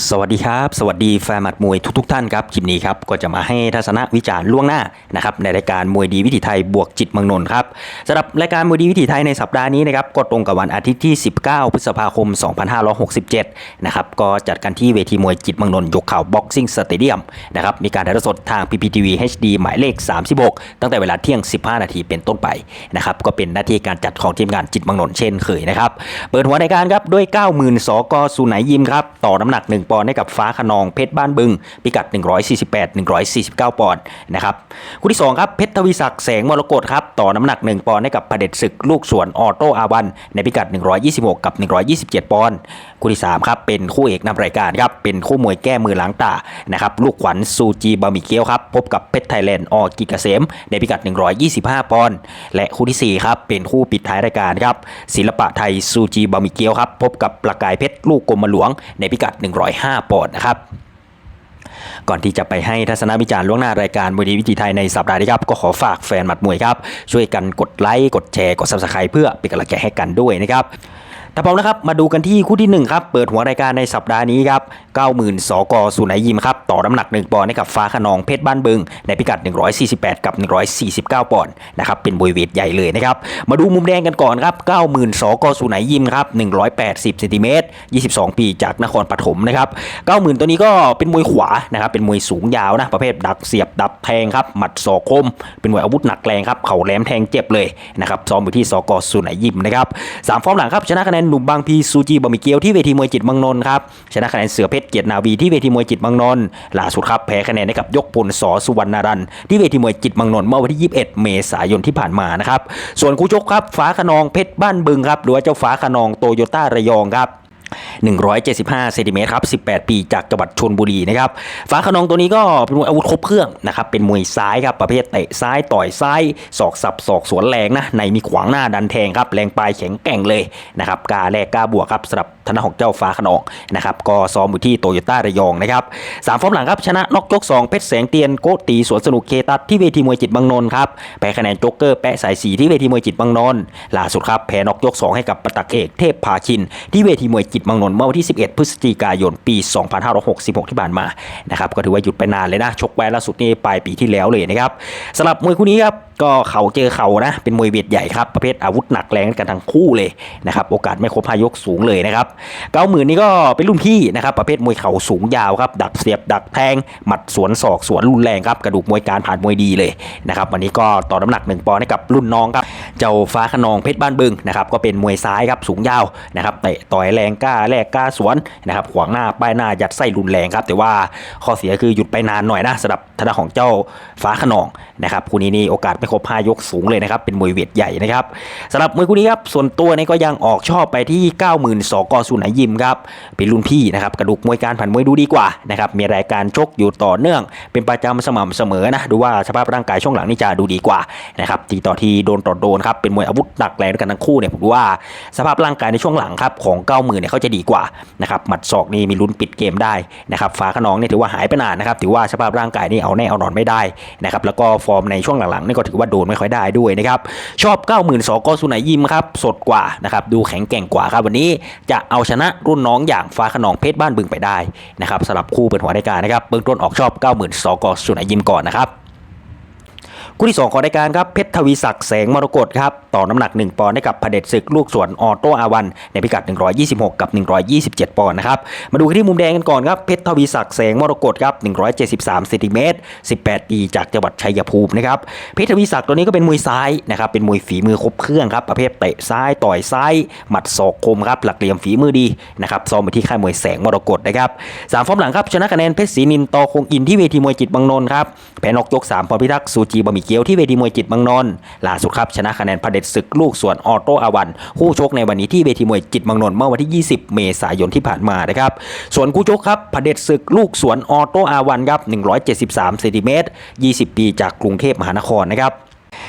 สวัสดีครับ สวัสดีแฟนหมัดมวยทุกๆท่านครับ คลิปนี้ครับ ก็จะมาให้ทัศนวิจารณ์ล่วงหน้านะครับในรายการมวยดีวิถีไทยบวกจิตเมืองนนท์ครับสำหรับรายการมวยดีวิถีไทยในสัปดาห์นี้นะครับก็ตรงกับวันอาทิตย์ที่ 19 พฤษภาคม 2567 นะครับก็จัดกันที่เวทีมวยจิตเมืองนนท์ยกเข่าบ็อกซิ่งสเตเดียมนะครับมีการถ่ายทอดสดทาง PPTV HD หมายเลข 36 ตั้งแต่เวลาเที่ยง 15 นาทีเป็นต้นไปนะครับก็เป็นหน้าที่การจัดของทีมงานจิตเมืองนนท์เช่นเคยนะครับเปิดหัวรายการครับด้วย 90,000สกสุไหนยิมครับต่อน้ำหนัก1ปอนด์ให้กับฟ้าขนองเพชรบ้านบึง พิกัด 148 149 ปอนด์นะครับคู่ที่2ครับเพชรทวีศักดิ์แสงมรกตครับต่อน้ำหนัก 1 ปอนด์ให้กับพระเด็จศึกลูกสวนออโต้อาวันในพิกัด 126 กับ 127 ปอนด์คู่ที่3ครับเป็นคู่เอกนำรายการครับเป็นคู่มวยแก้มือล้างตานะครับลูกขวัญซูจีบะหมี่เกี๊ยวครับพบกับเพชรไทยแลนด์ออกิกเกษมในพิกัด 125 ปอนด์และคู่ทีสี่4ครับเป็นคู่ปิดท้ายรายการครับศิลปะไทยซูจีบะหมี่เกี๊ยวครับพบกับประกายเพชรลูกกรมหลวงในพิกัด105ปอนด์นะครับ ก่อนที่จะไปให้ทัศนวิจารณ์ล่วงหน้ารายการมวยดีวิถีไทยในสัปดาห์นี้ครับก็ขอฝากแฟนหมัดมวยครับช่วยกันกดไลค์กดแชร์กดซับสไครต์เพื่อเป็นกำลังใจให้กันด้วยนะครับ แต่พร้อมนะครับมาดูกันที่คู่ที่ 1 ครับ เปิดหัวรายการในสัปดาห์นี้ครับ90,000สกสุนัยยิมครับ ต่อน้ำหนัก 1 ปอนด์ให้กับฟ้าขนองเพชรบ้านบึง ในพิกัด 148 กับ 149 ปอนด์นะครับเป็นบวยเวทใหญ่เลยนะครับ มาดูมุมแดงกันก่อนครับ90,000สกสุนัยยิมครับ180เซนติเมตร22 ปีจากนครปฐมนะครับ90,000ตัวนี้ก็เป็นมวยขวานะครับเป็นมวยสูงยาวนะประเภทดักเสียบดับแทงครับหมัดศอกคม เป็นมวยอาวุธหนักแรงครับเข่าแหลมแทงเจ็บเลยนะครับซ้อมอยู่ที่สกสุนัยยิมนะครับสามฟอร์มหลังครับชนะคะแนนหนุ่มบางพีซูจีบะหมี่เกี๊ยวที่เวทีมวยจิตบางนนท์ครับชนะคะแนนเสือเพชรเกียรตินาวีที่เวทีมวยจิตบางนนท์ล่าสุดครับแพ้คะแนนให้กับยกพลสอสุวรรณรันที่เวทีมวยจิตบางนนท์เมื่อวันที่ 21 เมษายนที่ผ่านมานะครับส่วนคู่ชกครับฟ้าขนองเพชรบ้านบึงครับหรือว่าเจ้าฟ้าขนองโตโยต้าระยองครับ 175เซนติเมตรครับ18 ปีจากจังหวัดชนบุรีนะครับฟ้าขนองตัวนี้ก็เป็นมวยอาวุธครบเครื่องนะครับเป็นมวยซ้ายครับประเภทเตะซ้ายต่อยซ้ายศอกสับศอกสวนแรงนะในมีขวางหน้าดันแทงครับแรงปลายแข็งแกร่งเลยนะครับกาแลกกาบวกครับสำหรับธนาของเจ้าฟ้าขนองนะครับก็ซ้อมอยู่ที่โตโยต้าระยองนะครับสามฟอร์มหลังครับชนะน็อกยก2เพชรแสงเตียนโกตีสวนสนุกเคตัสที่เวทีมวยจิตบางนนท์ครับแพ้คะแนนโจ๊กเกอร์แปะสายสีที่เวทีมวยจิตบางนนท์ล่าสุดครับแพ้น็อกยก2ให้กับปตักเอกเทพพาชินที่เวทีมวยจิตบางนนเมื่อวันที่ 11 พฤศจิกายนปี 2566 ที่ผ่านมานะครับก็ถือว่าหยุดไปนานเลยนะชกไว้ล่าสุดนี่ปลายปีที่แล้วเลยนะครับสำหรับมวยคู่นี้ครับก็เข่าเจอเข่านะเป็นมวยเวทใหญ่ครับประเภทอาวุธหนักแรงกันทั้งคู่เลยนะครับโอกาสไม่ครบพายกสูงเลยนะครับเก้าหมื่นนี่ก็เป็นรุ่นพี่นะครับประเภทมวยเข่าสูงยาวครับดักเสียบดักแทงหมัดสวนศอกสวนรุนแรงครับกระดูกมวยการผ่านมวยดีเลยนะครับวันนี้ก็ต่อน้ำหนักหนึ่งปอนด์ให้กับรุ่นน้องครับเจ้าฟ้าขนองเพชรบ้านบึงนะครับก็เป็นมวยซ้ายครับสูงยาวนะครับเตะต่อยแรงกล้าแลกกล้าสวนนะครับขวางหน้าป้ายหน้ายัดไส้รุนแรงครับแต่ว่าข้อเสียคือหยุดไปนานหน่อยนะสำหรับทางด้าของเจ้าฟ้าขนองนะครับคู่นี้นี่โอกาสไม่ครบห้ายกสูงเลยนะครับ เป็นมวยเวทใหญ่นะครับสำหรับมวยคู่นี้ครับ ส่วนตัวนี่ก็ยังออกชอบไปที่90,000สกสุไหนยิมครับ เป็นรุ่นพี่นะครับ กระดูกมวยการผ่านมวยดูดีกว่านะครับ มีรายการชกอยู่ต่อเนื่อง เป็นประจำสม่ำเสมอนะ ดูว่าสภาพร่างกายช่วงหลังนี่จะดูดีกว่านะครับ ทีต่อทีโดนต่อโดนครับ เป็นมวยอาวุธหนักแรงด้วยกันทั้งคู่เนี่ยผมดูว่าสภาพร่างกายในช่วงหลังครับของ 90,000เนี่ยเขาจะดีกว่านะครับ หมัดศอกนี่มีลุ้นปิดเกมได้นะครับ ฟ้าขนองเนี่ยถือว่าหายไปนานนะครับ ถือว่าสภาพร่างกายนี่เอาแน่เอานอนไม่ได้นะครับ แล้วก็ฟอร์มในช่วงหลังๆนี่ก็ถือว่าโดนไม่ค่อยได้ด้วยนะครับ ชอบ 9 2 0 0 0สกสุไหนยิมครับ สดกว่านะครับดูแข็งแกร่งกว่าครับวันนี้จะเอาชนะรุ่นน้องอย่างฟ้าขนองเพชรบ้านบึงไปได้นะครับสำหรับคู่เปิดหัวรายการนะครับเบื้องต้นออกชอบ 9 2 0 0 0สกสุไหนยิมก่อนนะครับ คู่ที่ 2 ของรายการครับเพชรทวีศักดิ์แสงมรกตครับต่อน้ำหนัก 1 ปอนด์ให้กับพเด็จศึกลูกสวนออโต้อาวัน ในพิกัด 126 กับ 127 ปอนด์นะครับมาดูที่มุมแดงกันก่อนครับเพชรทวีศักดิ์แสงมรกตครับ173เซนติเมตร18ปีจากจังหวัดชัยภูมินะครับเพชรทวีศักดิ์ตัวนี้ก็เป็นมวยซ้ายนะครับเป็นมวยฝีมือครบเครื่องครับประเภทเตะซ้ายต่อยซ้ายหมัดศอกคมครับหลักเหลี่ยมฝีมือดีนะครับซ้อมไปที่ค่ายมวยแสงมรกตนะครับสามฟอร์มหลังครับชนะคะแนนเพชรศรีนินตอคงอินที่เวทีมวยจิตบางนนท์ครับแพ้นอกยก3พรพิทักษ์ซูจีบะหมีเกียวที่เวทีมวยจิตบางนนท์ล่าสุดครับชนะคะแนนพระเด็จศึกลูกสวนออโต้อาวัน คู่ชกในวันนี้ที่เวทีมวยจิตบางนนท์เมื่อวันที่ 20 เมษายนที่ผ่านมานะครับส่วนคู่ชกครับพระเด็จศึกลูกสวนออโต้อาวันครับ173เซนติเมตร20 ปีจากกรุงเทพมหานครนะครับ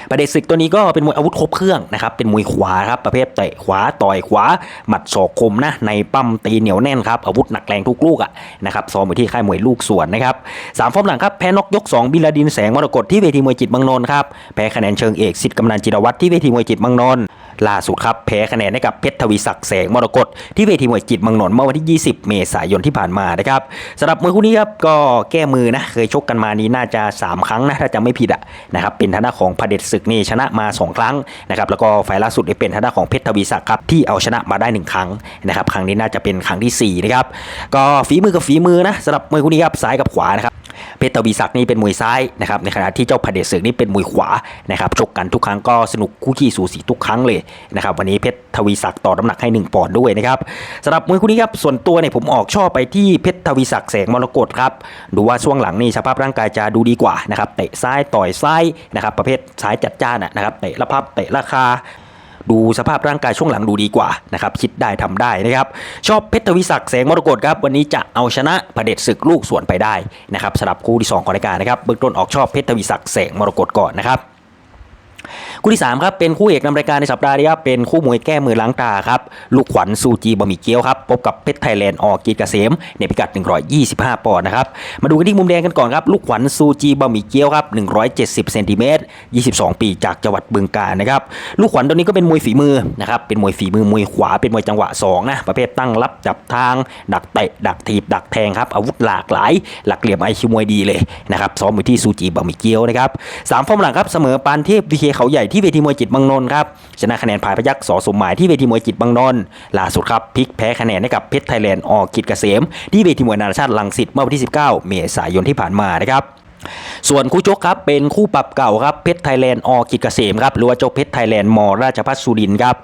ประเด็ศึกตัวนี้ก็เป็นมวยอาวุธครบเครื่องนะครับเป็นมวยขวาครับประเภทเตะขวาต่อยขวาหมัดศอกคมนะในปั้มตีเหนียวแน่นครับอาวุธหนักแรงทุกลูกอะนะครับซ้อมอยู่ที่ค่ายมวยลูกสวนนะครับสามฟอร์มหลังครับแพ้นกยก 2 บิลาดินแสงมรกตที่เวทีมวยจิตบางนนท์ครับแพ้คะแนนเชิงเอกสิทธิ์กำนันจิรวัตรที่เวทีมวยจิตบางนนท์ ล่าสุดครับแพ้คะแนนให้กับเพชรทวีศักดิ์แสงมรกตที่เวทีมวยจิตรเมังนนเมื่อวันที่ 20 เมษายนที่ผ่านมานะครับสำหรับมวยคู่นี้ครับก็แก้มือนะเคยชกกันมานี้น่าจะ 3 ครั้งนะถ้าจะไม่ผิดอะนะครับเป็นทางด้าของพเด็จศึกนี่ชนะมา 2 ครั้งนะครับแล้วก็ไฟล์ล่าสุดเป็นทางด้าของเพชรทวีศักดิ์ครับที่เอาชนะมาได้ 1 ครั้งนะครับครั้งนี้น่าจะเป็นครั้งทีสี่4นะครับก็ฝีมือกับฝีมือนะสำหรับมวยคู่นี้ครับซ้ายกับขวานะครับ เพชรทวีศักดิ์นี่เป็นมวยซ้ายนะครับในขณะที่เจ้าพระเดชศึกนี่เป็นมวยขวานะครับชกกันทุกครั้งก็สนุกคู่ขี้สูสีทุกครั้งเลยนะครับวันนี้เพชรทวีศักดิ์ต่อน้ำหนักให้1ปอนด์ด้วยนะครับสำหรับมวยคู่นี้ครับส่วนตัวเนี่ยผมออกชอบไปที่เพชรทวีศักดิ์แสงมรกตครับดูว่าช่วงหลังนี่สภาพร่างกายจะดูดีกว่านะครับเตะซ้ายต่อยซ้ายนะครับประเภทซ้ายจัดจ้านนะครับเตะละพับเตะราคา ดูสภาพร่างกายช่วงหลังดูดีกว่านะครับคิดได้ทำได้นะครับชอบเพชรทวิศักดิ์แสงมรกตครับวันนี้จะเอาชนะพระเดชศึกลูกสวนไปได้นะครับสำหรับคู่ที่2ของรายการนะครับเบื้องต้นออกชอบเพชรทวิศักดิ์แสงมรกตก่อนนะครับ คู่ที่3ครับเป็นคู่เอกนำรายการในสัปดาห์นี้ครับเป็นคู่มวยแก้มือล้างตาครับลูกขวัญซูจีบะหมี่เกี๊ยวครับพบกับเพชรไทยแลนด์ออกีเกษมในพิกัด 125 ปอนด์นะครับมาดูกันที่มุมแดงกันก่อนครับลูกขวัญซูจีบะหมี่เกี๊ยวครับ170เซนติเมตร22 ปีจากจังหวัดบึงกาฬนะครับลูกขวัญตัวนี้ก็เป็นมวยฝีมือนะครับเป็นมวยฝีมือมวยขวาเป็นมวยจังหวะสองนะประเภทตั้งรับจับทาง ดักเตะดักถีบดักแทงครับอาวุธหลากหลาย หลักเหลี่ยมไอคิวมวยดีเลยนะครับซ้อมอยู่ที่ซูจีบะหมี่เกี๊ยวนะครับสามฟอร์มหลังครับเสมอปานเทพวีเคเขาใหญ่ที่เวทีมวยจิตบังนนท์ครับชนะคะแนนพายพยักษ์สอสมหมายที่เวทีมวยจิตบังนนท์ล่าสุดครับพลิกแพ้คะแนนให้กับเพชรไทยแลนด์ออกิจเกษม ที่เวทีมวยนานาชาติลังสิตเมื่อวันที่ 19 เมษายนที่ผ่านมานะครับ ส่วนคู่ชกครับเป็นคู่ปรับเก่าครับเพชรไทยแลนด์อกิจเกษมครับหรือว่าเจ้าเพชรไทยแลนด์มราชพัฒสุรินทร์ครับ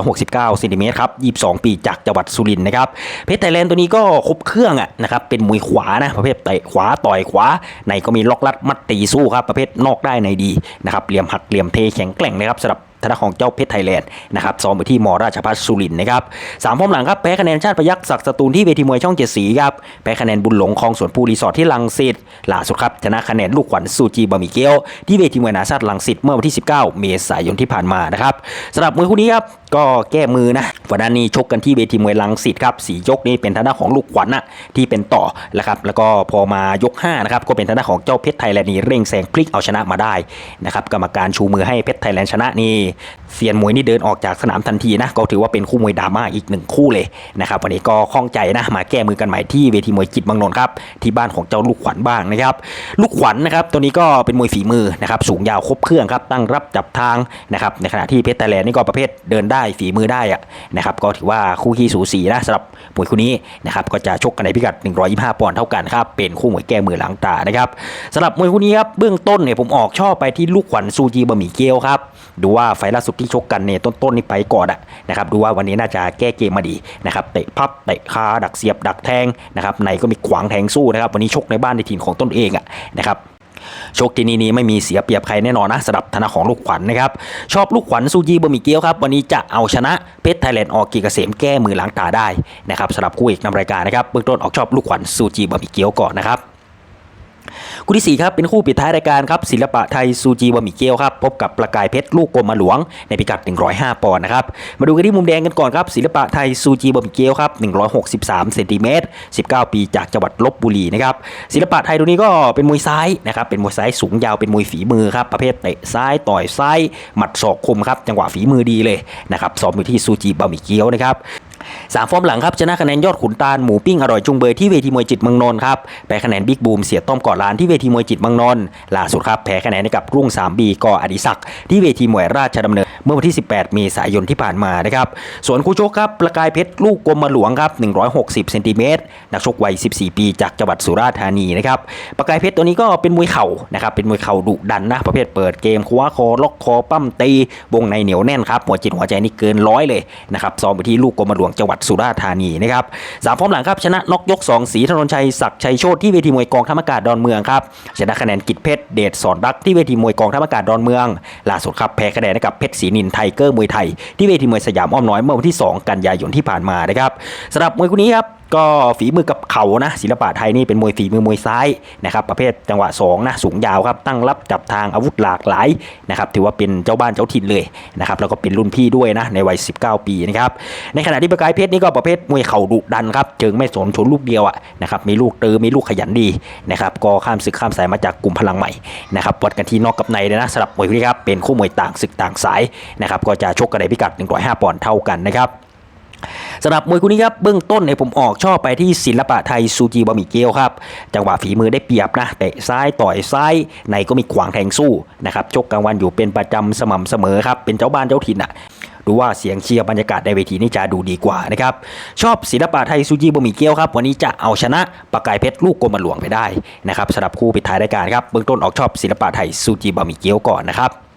169เซนติเมตรครับ22 ปีจากจังหวัดสุรินนะครับเพชรไทยแลนด์ตัวนี้ก็ครบเครื่องอะนะครับเป็นมวยขวานะประเภทเตะขวาต่อยขวาในก็มีล็อกลัดมัดตีสู้ครับประเภทนอกได้ในดีนะครับเหลี่ยมหักเหลี่ยมเทแข็งแกร่งนะครับสำหรับ ธนาของเจ้าเพชรไทยแลนด์นะครับซ้อมไปที่มราชพัฒสุรินทร์นะครับสามพร้อมหลังครับแพ้คะแนนชาติพยักศักดิ์สตูลที่เวทีมวยช่องเจ็ดสีครับแพ้คะแนนบุญหลงคลองสวนภูรีสอร์ทที่ลังสิตล่าสุดครับชนะคะแนนลูกขวัญซูจีบะหมี่เกี๊ยวที่เวทีมวยนานาชาติลังสิตเมื่อวันที่ 19 เมษายนที่ผ่านมานะครับสำหรับมวยคู่นี้ครับ ก็แก้มือนะวันนั้นนี้ชกกันที่เวทีมวยลังสิตครับสียกนี้เป็นทางด้านของลูกขวัญน่ะที่เป็นต่อนะครับแล้วก็พอมายก5นะครับก็เป็นทางด้านของเจ้าเพชรไทยแลนด์นี่เร่งแซงพลิกเอาชนะมาได้นะครับกรรมการชูมือให้เพชรไทยแลนด์ชนะนี่เซียนมวยนี่เดินออกจากสนามทันทีนะ ก็ถือว่าเป็นคู่มวยดราม่าอีกหนึ่งคู่เลยนะครับวันนี้ก็ข้องใจนะมาแก้มือกันใหม่ที่เวทีมวยจิตรเมังนนท์ครับที่บ้านของเจ้าลูกขวัญบ้างนะครับลูกขวัญนะครับตัวนี้ก็เป็นมวยฝีมือนะครับสูงยาวครบเครื่องครับตั้งรับจับทางนะครับในขณะที่เพชรไทยแลนด์นี่ก็ประเภทเดินได้ฝีมือได้อะนะครับก็ถือว่าคู่ขี้สูสีนะสำหรับมวยคู่นี้นะครับก็จะชกกันในพิกัด 125 ปอนด์เท่ากันครับเป็นคู่มวยแก้มือหลังตานะครับสำหรับมวยคู่นี้ครับเบื้องต้นเนี่ยผมออกชอบไปที่ลูกขวัญซูจีบะหมี่เกี๊ยวครับดูว่าไฟล์ล่าสุดที่ชกกันเนี่ยต้นๆนี่ไปก่อนอะนะครับดูว่าวันนี้น่าจะแก้เกมมาดีนะครับเตะพับเตะคาดักเสียบดักแทงนะครับในก็มีขวางแทงสู้นะครับวันนี้ชกในบ้านในทีมของตนเองอะนะครับโชคที่นี่นี้ไม่มีเสียเปรียบใครแน่นอนนะสำหรับธนาของลูกขวัญนะครับ ชอบลูกขวัญซูจีบะหมี่เกี๊ยวครับ วันนี้จะเอาชนะเพชรไทยแลนด์ออกกีเกษมแก้มือล้างตาได้นะครับสำหรับคู่เอกนำรายการนะครับเบื้องต้นออกชอบลูกขวัญซูจีบะหมี่เกี๊ยวก่อนนะครับ คู่ที่4ครับเป็นคู่ปิดท้ายรายการครับศิลปะไทยซูจีบะหมี่เกี๊ยวครับพบกับประกายเพชรลูกกรมหลวงในพิกัด 105 ปอนด์นะครับมาดูกันที่มุมแดงกันก่อนครับศิลปะไทยซูจีบะหมี่เกี๊ยวครับ163เซนติเมตร19 ปีจากจังหวัดลบบุรีนะครับศิลปะไทยตัวนี้ก็เป็นมวยซ้ายนะครับเป็นมวยซ้ายสูงยาวเป็นมวยฝีมือครับประเภทเตะซ้ายต่อยซ้ายหมัดศอกคมครับจังหวะฝีมือดีเลยนะครับซ้อมอยู่ที่ซูจีบะหมี่เกี๊ยวนะครับ สามฟอร์มหลังครับชนะคะแนนยอดขุนตาลหมูปิ้งอร่อยจุงเบยที่เวทีมวยจิตเมืองนนท์ครับแพ้คะแนนบิ๊กบูมเสียต้อมก่อลานที่เวทีมวยจิตเมืองนนท์ล่าสุดครับแพ้คะแนนให้กับรุ่งสามบีก่ออดิศักดิ์ที่เวทีมวยราชดำเนินเมื่อวันที่ 18 เมษายนที่ผ่านมานะครับส่วนคู่ชกครับประกายเพชรลูกกรมหลวงครับ160เซนติเมตรนักชกวัย 14 ปี จากจังหวัดสุราษฎร์ธานีนะครับประกายเพชรตัวนี้ก็เป็นมวยเข่านะครับเป็นมวยเข่าดุดันนะประเภทเปิดเกมคว้าคอล็อกคอปั้มตีวงในเหนียวแน่นครับหัวจิตหัวใจนี่เกินร้อยเลยนะครับซ้อมไปที่ลูกกรมหลวงจังหวัดสุราษฎร์ธานีนะครับสามฟอร์มหลังครับชนะนกยกสองสีธนนชัยศักดิ์ชัยโชติที่เวทีมวยกองทัพอากาศดอนเมืองครับชนะคะแนนกิจเพชรเดชสอนรักที่เวทีมวยกองทัพอากาศดอนเมืองล่าสุดครับแพ้คะแนนให้กับเพชรศรีนินไทเกอร์มวยไทยที่เวทีมวยสยามอ้อมน้อยเมื่อวันที่ 2 กันยายนที่ผ่านมานะครับสำหรับมวยคู่นี้ครับ ก็ฝีมือกับเข่านะศิลปะไทยนี่เป็นมวยฝีมือมวยซ้ายนะครับประเภทจังหวะ2นะสูงยาวครับตั้งรับจับทางอาวุธหลากหลายนะครับถือว่าเป็นเจ้าบ้านเจ้าถิ่นเลยนะครับแล้วก็เป็นรุ่นพี่ด้วยนะในวัย 19 ปีนะครับในขณะที่ประกายเพชรนี่ก็ประเภทมวยเข่าดุดันครับเจิงไม่สนชนลูกเดียวอะนะครับมีลูกเตอมีลูกขยันดีนะครับก็ข้ามศึกข้ามสายมาจากกลุ่มพลังใหม่นะครับวัดกันที่นอกกับในเลยนะสำหรับมวยนี้ครับเป็นคู่มวยต่างศึกต่างสายนะครับก็จะชกกันในพิกัด 105ปอนด์เท่ากันนะครับ สำหรับมวยคู่นี้ครับเบื้องต้นเนี่ยผมออกชอบไปที่ศิลปะไทยซูจีบะหมี่เกี๊ยวครับจังหวะฝีมือได้เปรียบนะเตะซ้ายต่อยซ้ายในก็มีขวางแทงสู้นะครับชกกลางวันอยู่เป็นประจำสม่ำเสมอครับเป็นเจ้าบ้านเจ้าถิ่นอะดูว่าเสียงเชียร์บรรยากาศในเวทีนี่จะดูดีกว่านะครับชอบศิลปะไทยซูจีบะหมี่เกี๊ยวครับวันนี้จะเอาชนะปากกายเพชรลูกกรมหลวงไปได้นะครับสำหรับคู่ปิดท้ายรายการครับเบื้องต้นออกชอบศิลปะไทยซูจีบะหมี่เกี๊ยวก่อนนะครับ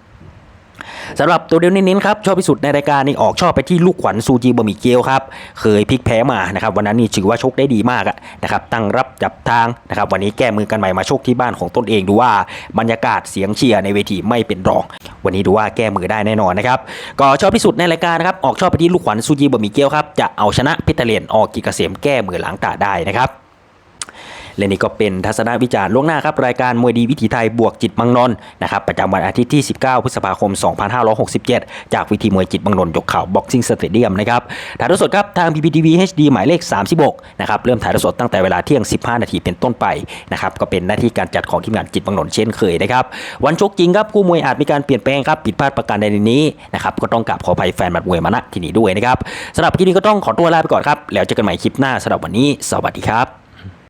สำหรับตัวเดียวเน้นๆครับชอบที่สุดในรายการนี่ออกชอบไปที่ลูกขวัญซูจีบะหมี่เกี๊ยวครับเคยพลิกแพ้มานะครับวันนั้นนี่ถือว่าชกได้ดีมากนะครับตั้งรับจับทางนะครับวันนี้แก้มือกันใหม่มาชกที่บ้านของตนเองดูว่าบรรยากาศเสียงเชียร์ในเวทีไม่เป็นรอง วันนี้ดูว่าแก้มือได้แน่นอนนะครับก็ชอบที่สุดในรายการนะครับออกชอบไปที่ลูกขวัญซูจีบะหมี่เกี๊ยวครับจะเอาชนะเพชรทเลนออกกิจเกษมแก้มือหลังตาได้นะครับ และนี่ก็เป็นทัศนวิจารณ์ล่วงหน้าครับรายการมวยดีวิถีไทยบวกจิตมังนนนะครับประจำวันอาทิตย์ที่ 19 พฤษภาคม 2567 จากวิธีมวยจิตมังนนยกข่าวบ็อกซิ่งสเตเดียมนะครับถ่ายทอดสดครับทาง PPTV HD หมายเลข 36 นะครับเริ่มถ่ายทอดสดตั้งแต่เวลาเที่ยง 15 นาทีเป็นต้นไปนะครับก็เป็นหน้าที่การจัดของทีมงานจิตมังนนเช่นเคยนะครับวันชกจริงครับคู่มวยอาจมีการเปลี่ยนแปลงครับผิดพลาดประการใดในนี้นะครับก็ต้องกราบขออภัยแฟนมัดมวยมาณที่นี้ด้วยนะครับสำหรับคลิปนี้ก็ต้องขอตัวลาไปก่อนครับแล้วเจอกันใหม่คลิปหน้าสำหรับวันนี้ สวัสดีครับ